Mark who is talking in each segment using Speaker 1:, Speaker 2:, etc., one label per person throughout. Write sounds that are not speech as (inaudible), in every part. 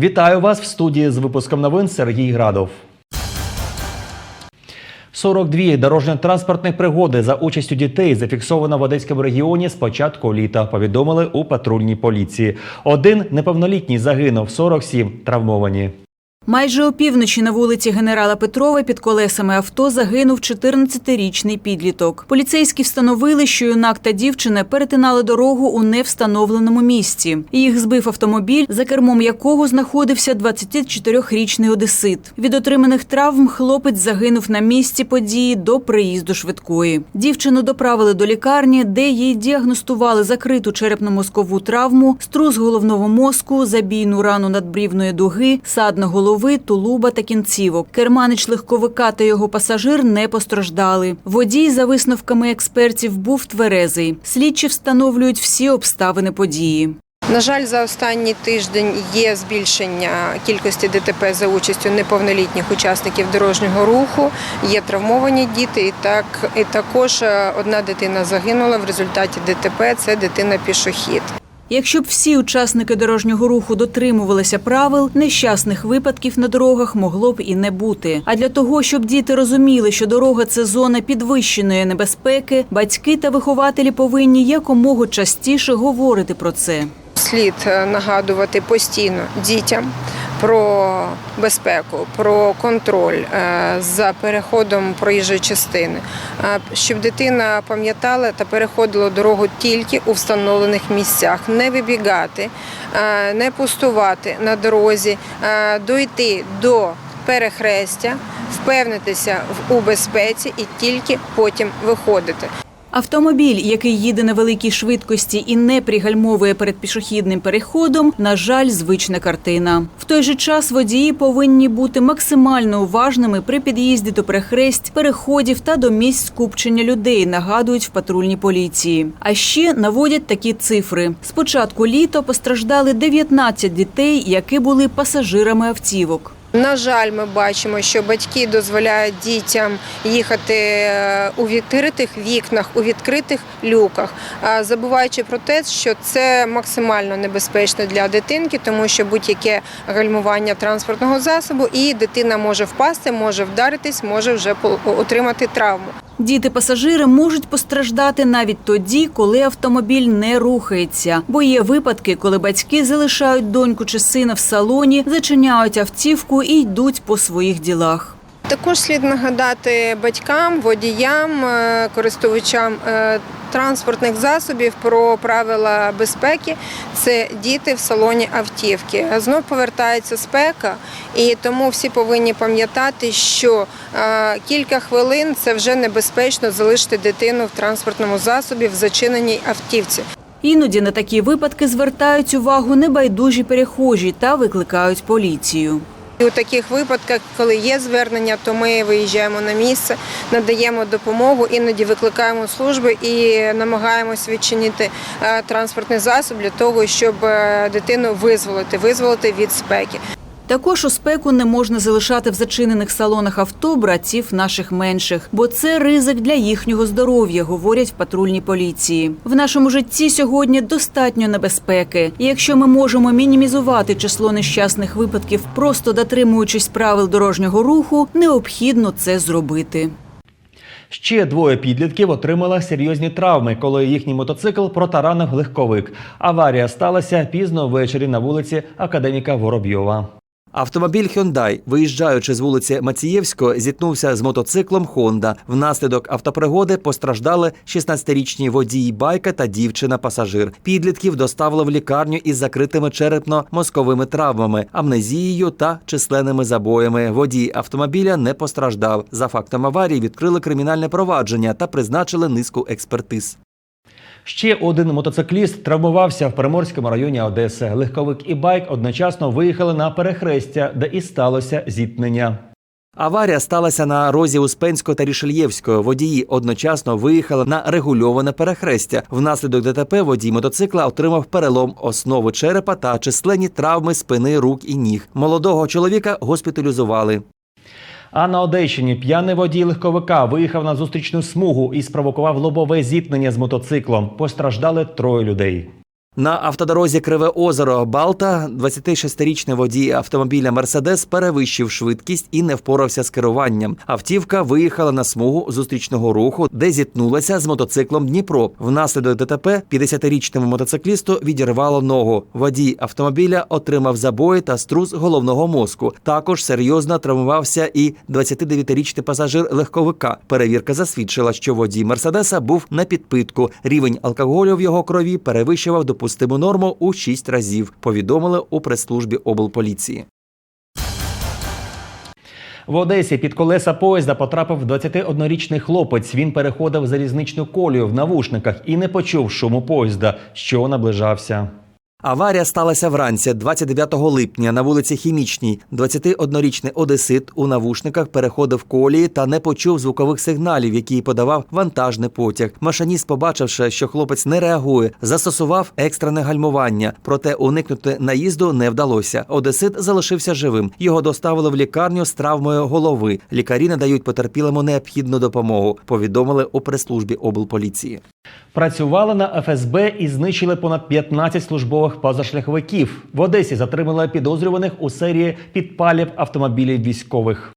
Speaker 1: Вітаю вас в студії з випуском новин Сергій Градов. 42 дорожньо-транспортних пригоди за участю дітей зафіксовано в Одеському регіоні з початку літа. Повідомили у патрульній поліції. Один неповнолітній загинув, 47 травмовані.
Speaker 2: Майже опівночі на вулиці генерала Петрова під колесами авто загинув 14-річний підліток. Поліцейські встановили, що юнак та дівчина перетинали дорогу у невстановленому місці. Їх збив автомобіль, за кермом якого знаходився 24-річний одесит. Від отриманих травм хлопець загинув на місці події до приїзду швидкої. Дівчину доправили до лікарні, де їй діагностували закриту черепно-мозкову травму, струс головного мозку, забійну рану надбрівної дуги, садна голови, тулуба та кінцівок. Керманич легковика та його пасажир не постраждали. Водій, за висновками експертів, був тверезий. Слідчі встановлюють всі обставини події.
Speaker 3: На жаль, за останній тиждень є збільшення кількості ДТП за участю неповнолітніх учасників дорожнього руху. Є травмовані діти, і так і також е, одна дитина загинула в результаті ДТП. Це дитина пішохід.
Speaker 2: Якщо б всі учасники дорожнього руху дотримувалися правил, нещасних випадків на дорогах могло б і не бути. А для того, щоб діти розуміли, що дорога це зона підвищеної небезпеки, батьки та вихователі повинні якомога частіше говорити про це.
Speaker 3: Слід е, нагадувати постійно дітям про безпеку, про контроль е, за переходом проїжджої частини, е, щоб дитина пам'ятала та переходила дорогу тільки у встановлених місцях, не вибігати, не пустувати на дорозі, дойти до перехрестя, впевнитися в безпеці і тільки потім виходити.
Speaker 2: Автомобіль, який їде на великій швидкості і не пригальмовує перед пішохідним переходом, на жаль, звична картина. В той же час водії повинні бути максимально уважними при під'їзді до перехресть, переходів та до місць скупчення людей, нагадують в патрульній поліції. А ще наводять такі цифри: з початку літа постраждали 19 дітей, які були пасажирами автівок.
Speaker 3: На жаль, ми бачимо, що батьки дозволяють дітям їхати е, у відкритих вікнах, у відкритих люках, забуваючи про те, що це максимально небезпечно для дитинки, тому що будь-яке гальмування транспортного засобу, і дитина може впасти, може вдаритись, може вже отримати травму.
Speaker 2: Діти-пасажири можуть постраждати навіть тоді, коли автомобіль не рухається, бо є випадки, коли батьки залишають доньку чи сина в салоні, зачиняють автівку і йдуть по своїх ділах.
Speaker 3: Також слід нагадати батькам, водіям, е, користувачам е, транспортних засобів про правила безпеки. Це діти в салоні автівки. Знов повертається спека, і тому всі повинні пам'ятати, що е, кілька хвилин це вже небезпечно залишити дитину в транспортному засобі в зачиненій автівці.
Speaker 2: Іноді на такі випадки звертають увагу небайдужі перехожі та викликають поліцію.
Speaker 3: І у таких випадках, коли є звернення, то ми виїжджаємо на місце, надаємо допомогу, іноді викликаємо служби і намагаємось відчинити е, транспортний засіб для того, щоб е, дитину визволити, визволити від спеки.
Speaker 2: Також у спеку не можна залишати в зачинених салонах авто братів наших менших, бо це ризик для їхнього здоров'я, говорять в патрульній поліції. В нашому житті сьогодні достатньо небезпеки. І якщо ми можемо мінімізувати число нещасних випадків, просто дотримуючись правил дорожнього руху, необхідно це зробити.
Speaker 1: Ще двоє підлітків отримали серйозні травми, коли їхній мотоцикл протаранив легковик. Аварія сталася пізно ввечері на вулиці Академіка Воробйова.
Speaker 4: Автомобіль Hyundai, виїжджаючи з вулиці Мацієвського, зіткнувся з мотоциклом Honda. Внаслідок автопригоди постраждали 16-річні водій байка та дівчина-пасажир. Підлітків доставили в лікарню із закритими черепно-мозковими травмами, амнезією та численними забоями. Водій автомобіля не постраждав. За фактом аварії відкрили кримінальне провадження та призначили низку експертиз.
Speaker 1: Ще один мотоцикліст травмувався в Приморському районі Одеси. Легковик і байк одночасно виїхали на перехрестя, де і сталося зіткнення.
Speaker 4: Аварія сталася на розі Успенського та Рішельєвського. Водії одночасно виїхали на регульоване перехрестя. Внаслідок ДТП водій мотоцикла отримав перелом основи черепа та численні травми спини, рук і ніг. Молодого чоловіка госпіталізували.
Speaker 1: А на Одещині п'яний водій легковика виїхав на зустрічну смугу і спровокував лобове зіткнення з мотоциклом. Постраждали троє людей.
Speaker 4: На автодорозі Криве озеро Балта 26-річний водій автомобіля Мерседес перевищив швидкість і не впорався з керуванням. Автівка виїхала на смугу зустрічного руху, де зіткнулася з мотоциклом Дніпро. Внаслідок ДТП 50-річному мотоциклісту відірвало ногу. Водій автомобіля отримав забої та струс головного мозку. Також серйозно травмувався і 29-річний пасажир легковика. Перевірка засвідчила, що водій Мерседеса був на підпитку. Рівень алкоголю в його крові перевищував допустиму норму у 6 разів. Повідомили у прес-службі облполіції.
Speaker 1: В Одесі під колеса поїзда потрапив 21-річний хлопець. Він переходив залізничну колію в навушниках і не почув шуму поїзда, що наближався.
Speaker 4: Аварія сталася вранці 29 липня на вулиці Хімічній. 21-річний одесит у навушниках переходив колії та не почув звукових сигналів, які подавав вантажний потяг. Машиніст, побачивши, що хлопець не реагує, застосував екстрене гальмування. Проте уникнути наїзду не вдалося. Одесит залишився живим. Його доставили в лікарню з травмою голови. Лікарі надають потерпілому необхідну допомогу. Повідомили у прес-службі облполіції.
Speaker 1: Працювали на ФСБ і знищили понад 15 службових позашляховиків. В Одесі затримали підозрюваних у серії підпалів автомобілів військових.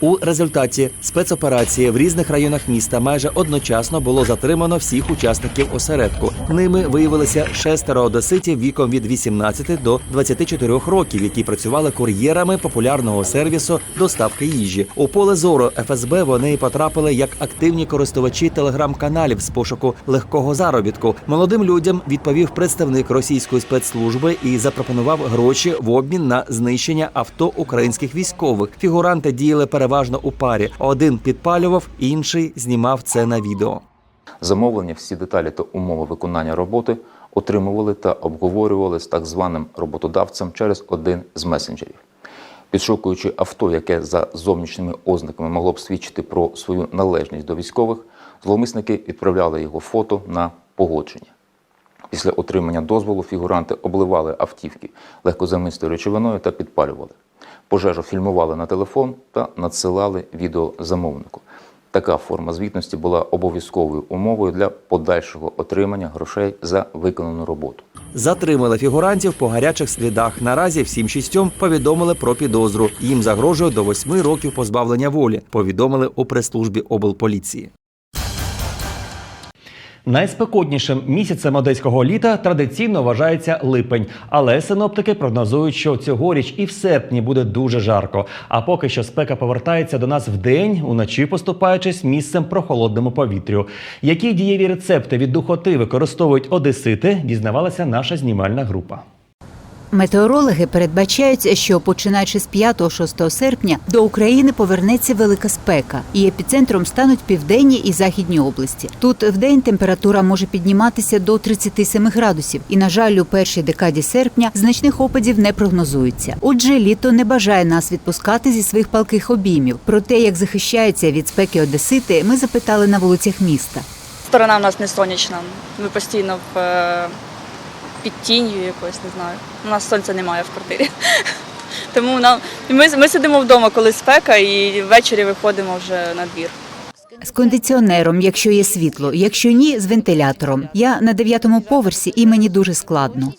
Speaker 4: У результаті спецоперації в різних районах міста майже одночасно було затримано всіх учасників осередку. Ними виявилися шестеро одеситів віком від 18 до 24 років, які працювали кур'єрами популярного сервісу доставки їжі. У поле зору ФСБ вони потрапили як активні користувачі телеграм-каналів з пошуку легкого заробітку. Молодим людям відповів представник російської спецслужби і запропонував гроші в обмін на знищення авто українських військових. Фігуранти діяли переважно у парі. Один підпалював, інший знімав це на відео.
Speaker 5: Замовлення, всі деталі та умови виконання роботи отримували та обговорювали з так званим роботодавцем через один з месенджерів. Підшукуючи авто, яке за зовнішніми ознаками могло б свідчити про свою належність до військових, зловмисники відправляли його фото на погодження. Після отримання дозволу фігуранти обливали автівки легкозамистою речовиною та підпалювали. Пожежу фільмували на телефон та надсилали відео замовнику. Така форма звітності була обов'язковою умовою для подальшого отримання грошей за виконану роботу.
Speaker 4: Затримали фігурантів по гарячих слідах. Наразі всім шістьом повідомили про підозру. Їм загрожує до восьми років позбавлення волі. Повідомили у прес-службі облполіції.
Speaker 1: Найспекотнішим місяцем одеського літа традиційно вважається липень, але синоптики прогнозують, що цьогоріч і в серпні буде дуже жарко. А поки що спека повертається до нас вдень, уночі поступаючись місцем прохолодному повітрю. Які дієві рецепти від духоти використовують одесити, дізнавалася наша знімальна група.
Speaker 6: Метеорологи передбачають, що починаючи з 5-6 серпня до України повернеться велика спека, і епіцентром стануть південні і західні області. Тут вдень температура може підніматися до 37 градусів, і на жаль, у першій декаді серпня значних опадів не прогнозується. Отже, літо не бажає нас відпускати зі своїх палких обіймів. Про те, як захищаються від спеки одесити, ми запитали на вулицях міста.
Speaker 7: Сторона в нас не сонячна. Ми постійно в, е, під тінню якось, не знаю. У нас сонця немає в квартирі. (laughs) Тому нам ми, ми сидимо вдома, коли спека, і ввечері виходимо вже на двір.
Speaker 6: З кондиціонером, якщо є світло, якщо ні, з вентилятором. Я на дев'ятому поверсі і мені дуже складно.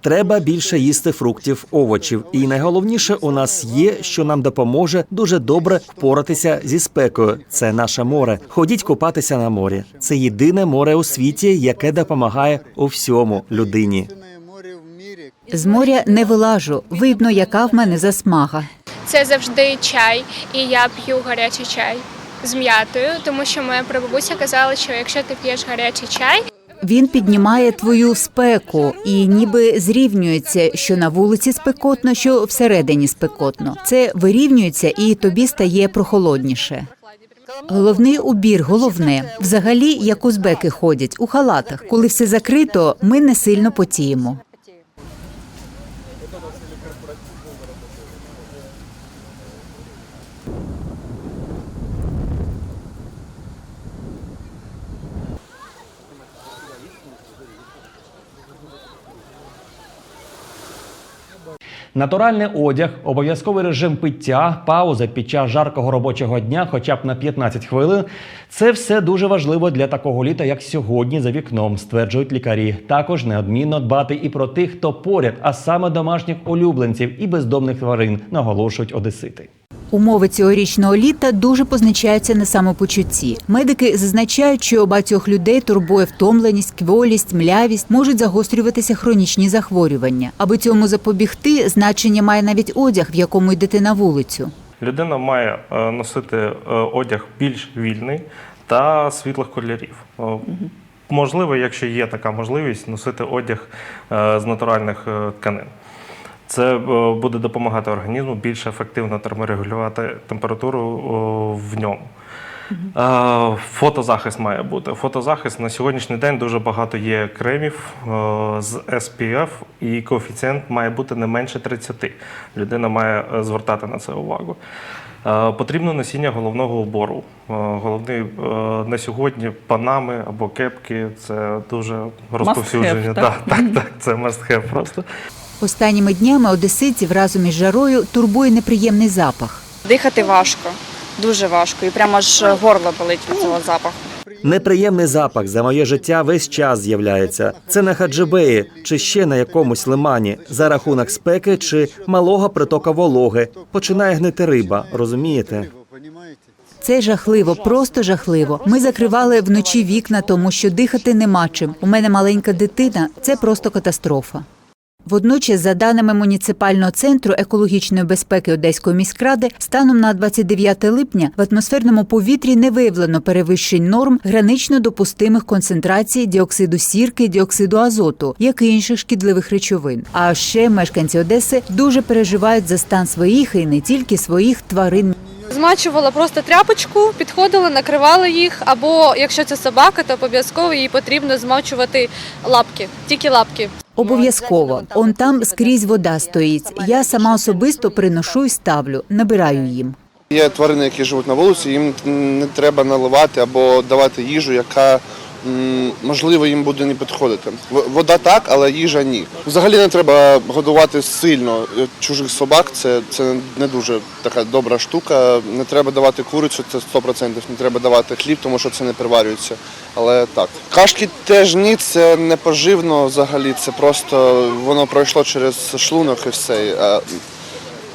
Speaker 4: Треба більше їсти фруктів, овочів. І найголовніше у нас є, що нам допоможе дуже добре впоратися зі спекою. Це наше море. Ходіть купатися на морі. Це єдине море у світі, яке допомагає у всьому людині.
Speaker 6: З моря не вилажу. Видно, яка в мене засмага.
Speaker 8: Це завжди чай, і я п'ю гарячий чай з м'ятою, тому що моя прабабуся казала, що якщо ти п'єш гарячий чай,
Speaker 6: Він піднімає твою спеку і ніби зрівнюється, що на вулиці спекотно, що всередині спекотно. Це вирівнюється і тобі стає прохолодніше. Головний убір, головне. Взагалі, як узбеки ходять у халатах. Коли все закрито, ми не сильно потіємо.
Speaker 1: Натуральний одяг, обов'язковий режим пиття, пауза під час жаркого робочого дня, хоча б на 15 хвилин. Це все дуже важливо для такого літа, як сьогодні за вікном, стверджують лікарі. Також неодмінно дбати і про тих, хто поряд, а саме домашніх улюбленців і бездомних тварин, наголошують одесити.
Speaker 6: Умови цьогорічного літа дуже позначаються на самопочутті. Медики зазначають, що у багатьох людей турбує втомленість, кволість, млявість, можуть загострюватися хронічні захворювання. Аби цьому запобігти, значення має навіть одяг, в якому йдете на вулицю.
Speaker 9: Людина має е, носити е, одяг більш вільний та світлих кольорів. Е, Можливо, якщо є така можливість, носити одяг з натуральних тканин. Це е, буде допомагати організму більш ефективно терморегулювати температуру в ньому. Е, Фотозахист має бути. Фотозахист на сьогоднішній день дуже багато є кремів е, з SPF, і коефіцієнт має бути не менше 30. Людина має звертати на це увагу. Потрібно носіння головного убору. Головний на сьогодні панами або кепки це дуже розповсюдження.
Speaker 10: так?
Speaker 9: Так, так, так, це must have просто.
Speaker 6: Останніми днями одеситів разом із жарою турбує неприємний запах.
Speaker 7: Дихати важко, дуже важко, і прямо аж горло болить від цього запаху.
Speaker 4: Неприємний запах за моє життя весь час з'являється. Це на хаджибеї чи ще на якомусь лимані за рахунок спеки чи малого притока вологи. Починає гнити риба, розумієте?
Speaker 6: Це жахливо, просто жахливо. Ми закривали вночі вікна, тому що дихати нема чим. У мене маленька дитина. Це просто катастрофа. Водночас, за даними муніципального центру екологічної безпеки Одеської міськради, станом на 29 липня в атмосферному повітрі не виявлено перевищень норм гранично допустимих концентрацій діоксиду сірки, діоксиду азоту, як і інших шкідливих речовин. А ще мешканці Одеси дуже переживають за стан своїх і не тільки своїх тварин.
Speaker 11: Змачувала просто тряпочку, підходила, накривала їх, або якщо це собака, то обов'язково їй потрібно змочувати лапки, тільки лапки.
Speaker 6: Обов'язково он там скрізь вода стоїть. Я сама особисто приношу і ставлю, набираю їм.
Speaker 12: Є тварини, які живуть на вулиці, їм не треба наливати або давати їжу, яка можливо їм буде не підходити. Вода так, але їжа ні. Взагалі не треба годувати сильно е, чужих собак. Це, це не дуже така добра штука. Не треба давати курицю, це 100%. Не треба давати хліб, тому що це не переварюється. Але так. Кашки теж ні, це не поживно взагалі. Це просто воно пройшло через шлунок і все.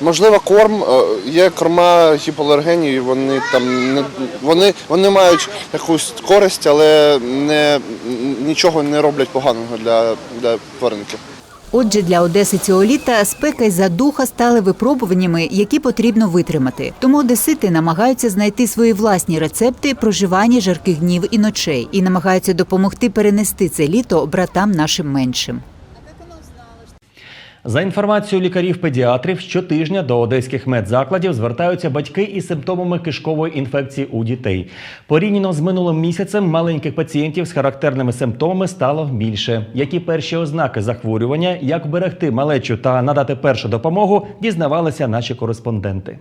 Speaker 12: Можливо, корм е, є корма гіпоалергенні, вони там не вони, вони мають якусь користь, але не нічого не роблять поганого для, для тваринки.
Speaker 6: Отже, для Одеси цього літа спека й задуха стали випробуваннями, які потрібно витримати. Тому одесити намагаються знайти свої власні рецепти проживання жарких днів і ночей і намагаються допомогти перенести це літо братам нашим меншим.
Speaker 1: За інформацією лікарів-педіатрів, щотижня до одеських медзакладів звертаються батьки із симптомами кишкової інфекції у дітей. Порівняно з минулим місяцем маленьких пацієнтів з характерними симптомами стало більше. Які перші ознаки захворювання, як берегти малечу та надати першу допомогу, дізнавалися наші кореспонденти.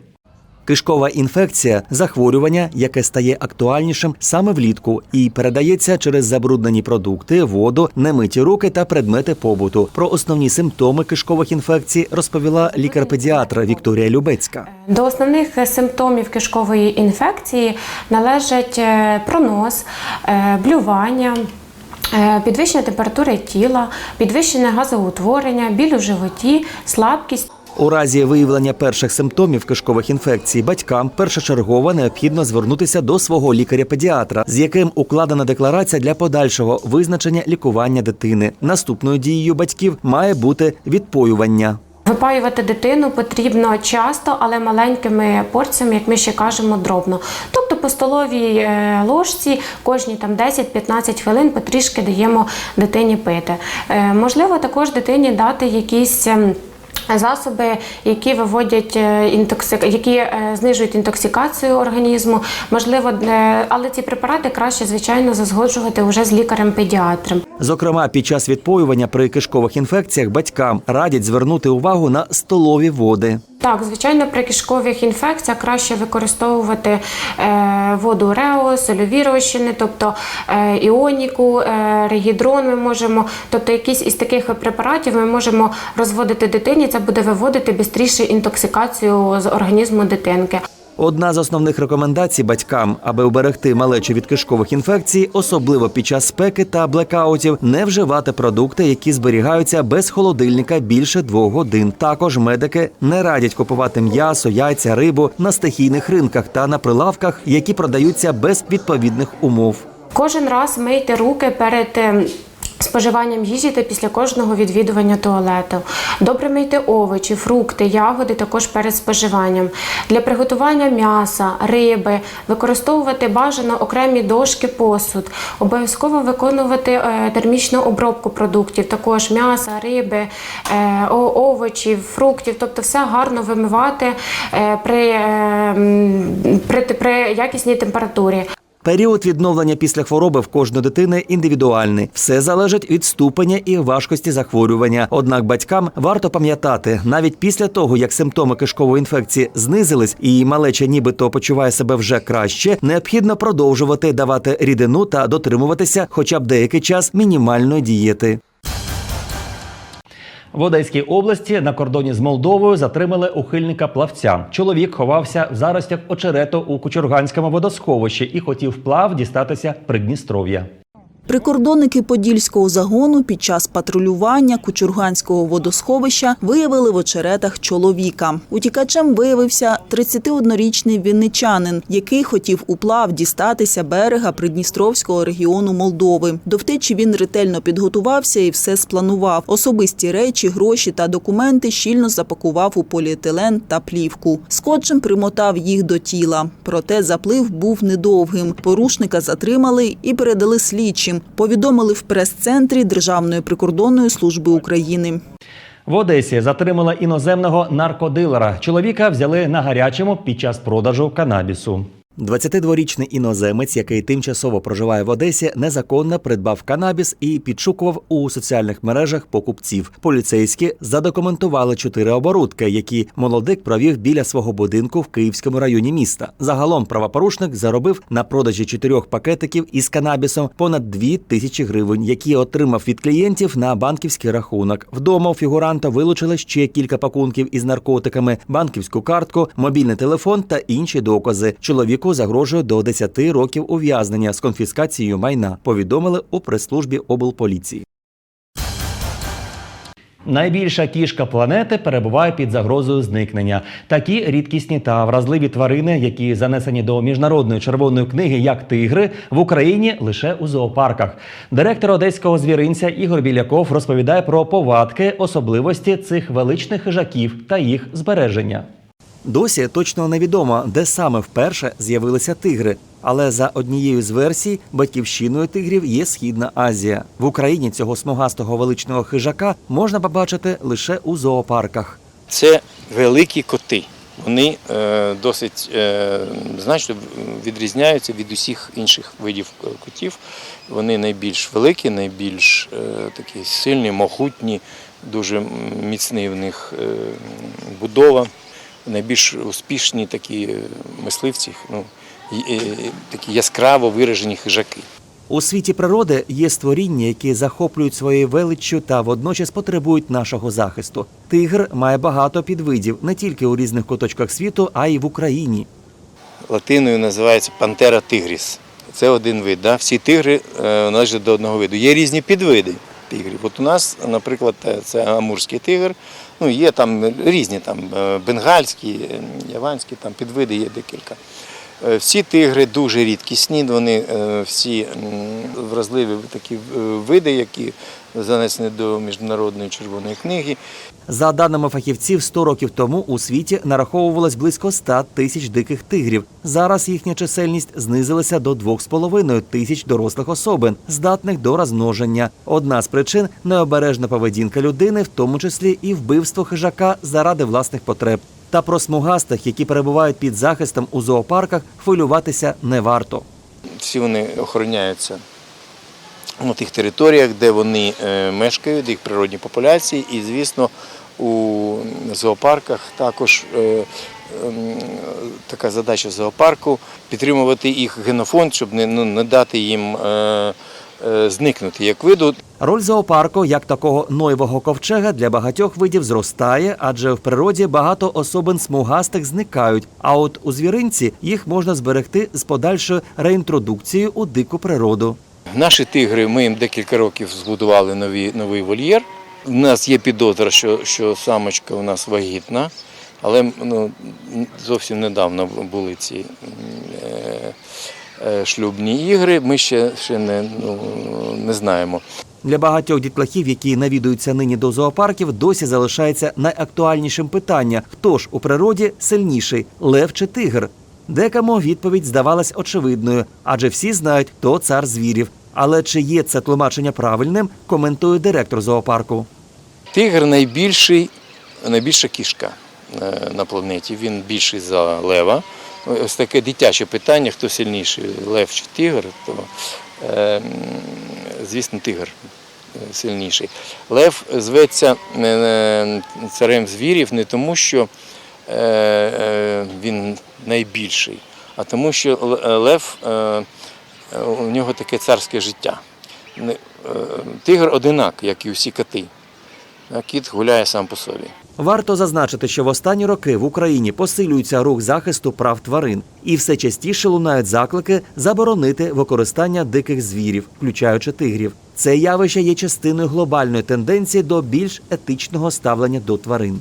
Speaker 4: Кишкова інфекція захворювання, яке стає актуальнішим саме влітку і передається через забруднені продукти, воду, немиті руки та предмети побуту. Про основні симптоми кишкових інфекцій розповіла лікар-педіатр Вікторія Любецька.
Speaker 13: До основних симптомів кишкової інфекції належать е, пронос, е, блювання. е, Підвищення температури тіла, підвищене газоутворення, біль у животі, слабкість.
Speaker 4: У разі виявлення перших симптомів кишкових інфекцій батькам першочергово необхідно звернутися до свого лікаря-педіатра, з яким укладена декларація для подальшого визначення лікування дитини. Наступною дією батьків має бути відпоювання.
Speaker 13: Випаювати дитину потрібно часто, але маленькими порціями, як ми ще кажемо, дробно. Тобто по столовій е, ложці кожні там 10-15 хвилин потрішки даємо дитині пити. Е, Можливо, також дитині дати якісь. Засоби, які виводять е, інтоксик... які е, знижують інтоксикацію організму, можливо, е, але ці препарати краще, звичайно, зазгоджувати вже з лікарем-педіатром.
Speaker 4: Зокрема, під час відпоювання при кишкових інфекціях батькам радять звернути увагу на столові води.
Speaker 13: Так, звичайно, при кишкових інфекціях краще використовувати е, воду Рео, сольові розчини, тобто е, іоніку, е, регідрон ми можемо, тобто якісь із таких препаратів ми можемо розводити дитині, це буде виводити швидше інтоксикацію з організму дитинки.
Speaker 4: Одна з основних рекомендацій батькам, аби уберегти малечу від кишкових інфекцій, особливо під час спеки та блекаутів, не вживати продукти, які зберігаються без холодильника більше двох годин. Також медики не радять купувати м'ясо, яйця, рибу на стихійних ринках та на прилавках, які продаються без відповідних умов.
Speaker 13: Кожен раз мийте руки перед е, споживанням їжі та після кожного відвідування туалету. Добре мийте овочі, фрукти, ягоди також перед споживанням. Для приготування м'яса, риби використовувати бажано окремі дошки, посуд. Обов'язково виконувати е, термічну обробку продуктів, також м'яса, риби, е, овочів, фруктів, тобто все гарно вимивати е, при, при, при якісній температурі.
Speaker 4: Період відновлення після хвороби в кожної дитини індивідуальний. Все залежить від ступеня і важкості захворювання. Однак батькам варто пам'ятати, навіть після того, як симптоми кишкової інфекції знизились і малеча нібито почуває себе вже краще, необхідно продовжувати давати рідину та дотримуватися хоча б деякий час мінімальної дієти.
Speaker 1: В Одеській області на кордоні з Молдовою затримали ухильника плавця. Чоловік ховався в заростях очерету у Кучурганському водосховищі і хотів плав дістатися Придністров'я.
Speaker 10: Прикордонники Подільського загону під час патрулювання Кучурганського водосховища виявили в очеретах чоловіка. Утікачем виявився 31-річний вінничанин, який хотів уплав дістатися берега Придністровського регіону Молдови. До втечі він ретельно підготувався і все спланував. Особисті речі, гроші та документи щільно запакував у поліетилен та плівку. Скотчем примотав їх до тіла. Проте заплив був недовгим. Порушника затримали і передали слідчим. Повідомили в прес-центрі Державної прикордонної служби України.
Speaker 1: В Одесі затримали іноземного наркодилера. Чоловіка взяли на гарячому під час продажу канабісу.
Speaker 4: 22-річний іноземець, який тимчасово проживає в Одесі, незаконно придбав канабіс і підшукував у соціальних мережах покупців. Поліцейські задокументували чотири оборудки, які молодик провів біля свого будинку в Київському районі міста. Загалом правопорушник заробив на продажі чотирьох пакетиків із канабісом понад дві тисячі гривень, які отримав від клієнтів на банківський рахунок. Вдома у фігуранта вилучили ще кілька пакунків із наркотиками, банківську картку, мобільний телефон та інші докази. Чоловіку загрожує до 10 років ув'язнення з конфіскацією майна. Повідомили у прес-службі облполіції.
Speaker 1: Найбільша кішка планети перебуває під загрозою зникнення. Такі рідкісні та вразливі тварини, які занесені до міжнародної червоної книги як тигри, в Україні лише у зоопарках. Директор одеського звіринця Ігор Біляков розповідає про повадки, особливості цих величних хижаків та їх збереження.
Speaker 4: Досі точно невідомо, де саме вперше з'явилися тигри. Але за однією з версій, батьківщиною тигрів є Східна Азія. В Україні цього смугастого величного хижака можна побачити лише у зоопарках.
Speaker 14: Це великі коти. Вони е, досить е, значно відрізняються від усіх інших видів котів. Вони найбільш великі, найбільш е, такі сильні, могутні, дуже міцний в них будова, найбільш успішні такі мисливці, ну, такі яскраво виражені хижаки.
Speaker 4: У світі природи є створіння, які захоплюють своєю величчю та водночас потребують нашого захисту. Тигр має багато підвидів не тільки у різних куточках світу, а й в Україні.
Speaker 14: латиною називається пантера тигріс. Це один вид. Да? Всі тигри е, належать до одного виду. Є різні підвиди тигрів. От у нас, наприклад, це амурський тигр. Ну, є там різні там е, бенгальські, е, яванські там підвиди є декілька. Е, Всі тигри дуже рідкісні, вони всі вразливі такі види, які занесені до міжнародної червоної книги.
Speaker 4: За даними фахівців, 100 років тому у світі нараховувалось близько 100 тисяч диких тигрів. Зараз їхня чисельність знизилася до 2,5 тисяч дорослих особин, здатних до розмноження. Одна з причин необережна поведінка людини, в тому числі і вбивство хижака заради власних потреб. Та про смугастих, які перебувають під захистом у зоопарках, хвилюватися не варто.
Speaker 14: всі вони охороняються на тих територіях, де вони е, мешкають, їх природні популяції, і, звісно, у зоопарках також е, ем, така задача зоопарку підтримувати їх генофонд, щоб не, ну, не дати їм е, е, зникнути як виду.
Speaker 4: Роль зоопарку як такого ноєвого ковчега для багатьох видів зростає, адже в природі багато особин смугастих зникають. А от у звіринці їх можна зберегти з подальшою реінтродукцією у дику природу.
Speaker 14: Наші тигри, ми їм декілька років збудували нові, новий вольєр. У нас є підозра, що, що самочка у нас вагітна, але ну, зовсім недавно були ці е, е, шлюбні ігри. Ми ще, ще не, ну, не знаємо.
Speaker 4: Для багатьох дітлахів, які навідуються нині до зоопарків, досі залишається найактуальнішим питання: хто ж у природі сильніший лев чи тигр? Декому відповідь здавалась очевидною, адже всі знають, хто цар звірів. Але чи є це тлумачення правильним, коментує директор зоопарку.
Speaker 14: Тигр найбільший, найбільша кішка е, на планеті. Він більший за лева. Ось таке дитяче питання, хто сильніший, лев чи тигр, то е, звісно, тигр е, сильніший. Лев зветься царем звірів не тому, що він найбільший, а тому, що лев у нього таке царське життя. Е, Тигр одинак, як і усі коти. Кіт гуляє сам по собі.
Speaker 4: Варто зазначити, що в останні роки в Україні посилюється рух захисту прав тварин, і все частіше лунають заклики заборонити використання диких звірів, включаючи тигрів. Це явище є частиною глобальної тенденції до більш етичного ставлення до тварин.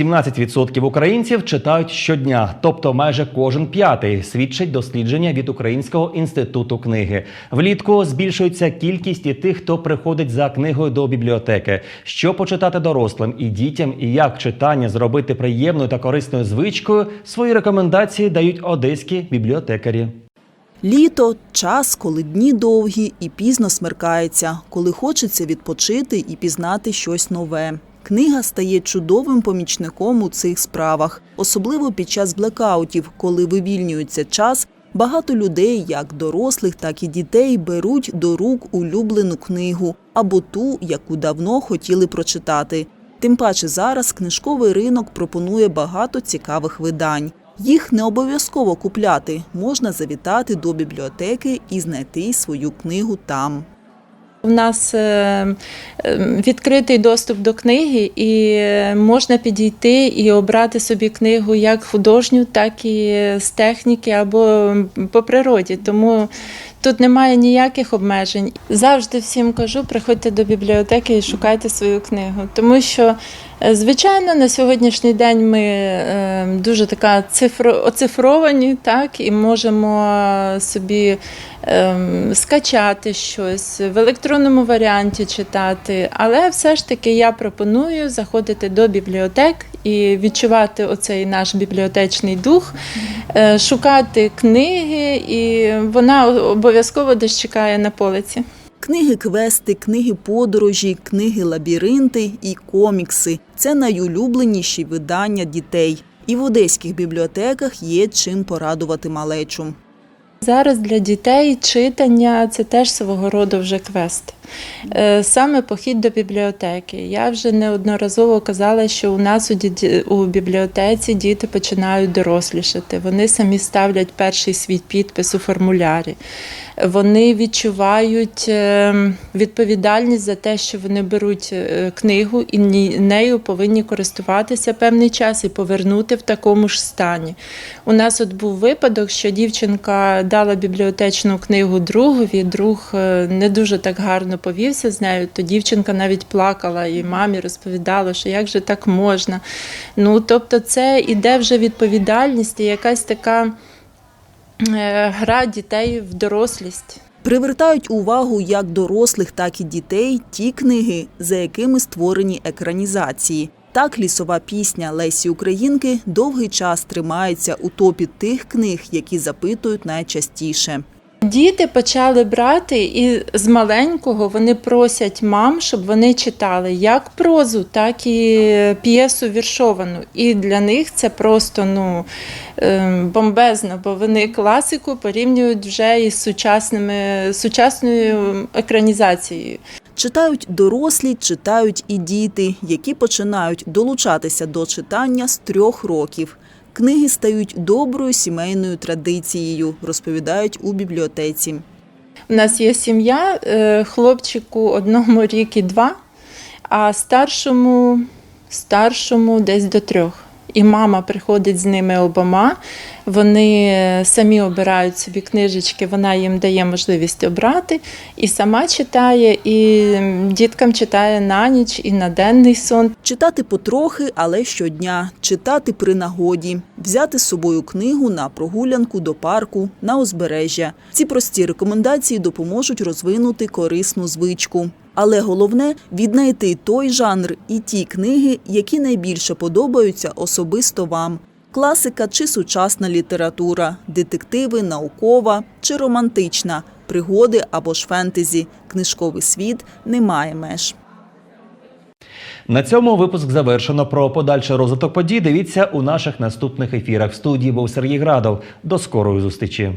Speaker 1: 17% українців читають щодня, тобто майже кожен п'ятий, свідчить дослідження від Українського інституту книги. Влітку збільшується кількість і тих, хто приходить за книгою до бібліотеки. Що почитати дорослим і дітям, і як читання зробити приємною та корисною звичкою, свої рекомендації дають одеські бібліотекарі.
Speaker 10: Літо час, коли дні довгі і пізно смеркається, коли хочеться відпочити і пізнати щось нове. Книга стає чудовим помічником у цих справах, особливо під час блекаутів, коли вивільнюється час. Багато людей, як дорослих, так і дітей, беруть до рук улюблену книгу або ту, яку давно хотіли прочитати. Тим паче зараз книжковий ринок пропонує багато цікавих видань. Їх не обов'язково купляти, можна завітати до бібліотеки і знайти свою книгу там.
Speaker 15: У нас е, е, відкритий доступ до книги, і е, можна підійти і обрати собі книгу як художню, так і з техніки або по природі. Тому тут немає ніяких обмежень. Завжди всім кажу, приходьте до бібліотеки і шукайте свою книгу. Тому що, звичайно, на сьогоднішній день ми е, дуже така цифро, оцифровані, так, і можемо собі ем, скачати щось в електронному варіанті читати. Але все ж таки я пропоную заходити до бібліотек і відчувати оцей наш бібліотечний дух, е, шукати книги, і вона обов'язково десь чекає на полиці.
Speaker 10: Книги квести, книги подорожі, книги лабіринти і комікси це найулюбленіші видання дітей. І в одеських бібліотеках є чим порадувати малечу.
Speaker 15: Зараз для дітей читання це теж свого роду вже квест. Е, Саме похід до бібліотеки. Я вже неодноразово казала, що у нас у, бібліотеці діти починають дорослішати. Вони самі ставлять перший свій підпис у формулярі. Вони відчувають е, відповідальність за те, що вони беруть е, книгу і нею повинні користуватися певний час і повернути в такому ж стані. У нас от був випадок, що дівчинка дала бібліотечну книгу другові, друг не дуже так гарно повівся з нею, то дівчинка навіть плакала і мамі розповідала, що як же так можна. Ну, тобто, це іде вже відповідальність і якась така е, гра дітей в дорослість.
Speaker 10: Привертають увагу як дорослих, так і дітей ті книги, за якими створені екранізації. Так, лісова пісня Лесі Українки довгий час тримається у топі тих книг, які запитують найчастіше.
Speaker 15: Діти почали брати, і з маленького вони просять мам, щоб вони читали як прозу, так і п'єсу віршовану. І для них це просто ну, ем, бомбезно, бо вони класику порівнюють вже із сучасними, сучасною екранізацією.
Speaker 10: Читають дорослі, читають і діти, які починають долучатися до читання з трьох років. Книги стають доброю сімейною традицією, розповідають у бібліотеці.
Speaker 15: У нас є сім'я, е, хлопчику одному (laughs) рік і два, а старшому, старшому десь до трьох. І мама приходить з ними обома. Вони е, самі обирають собі книжечки, вона їм дає можливість обрати, і сама читає, і діткам читає на ніч і на денний сон.
Speaker 10: Читати потрохи, але щодня. Читати при нагоді. Взяти з собою книгу на прогулянку до парку, на узбережжя. Ці прості рекомендації допоможуть розвинути корисну звичку. Але головне віднайти той жанр і ті книги, які найбільше подобаються особисто вам. Класика чи сучасна література, детективи, наукова чи романтична, пригоди або ж фентезі. Книжковий світ не має меж.
Speaker 1: На цьому випуск завершено. Про подальший розвиток подій дивіться у наших наступних ефірах. В студії був Сергій Градов. До скорої зустрічі.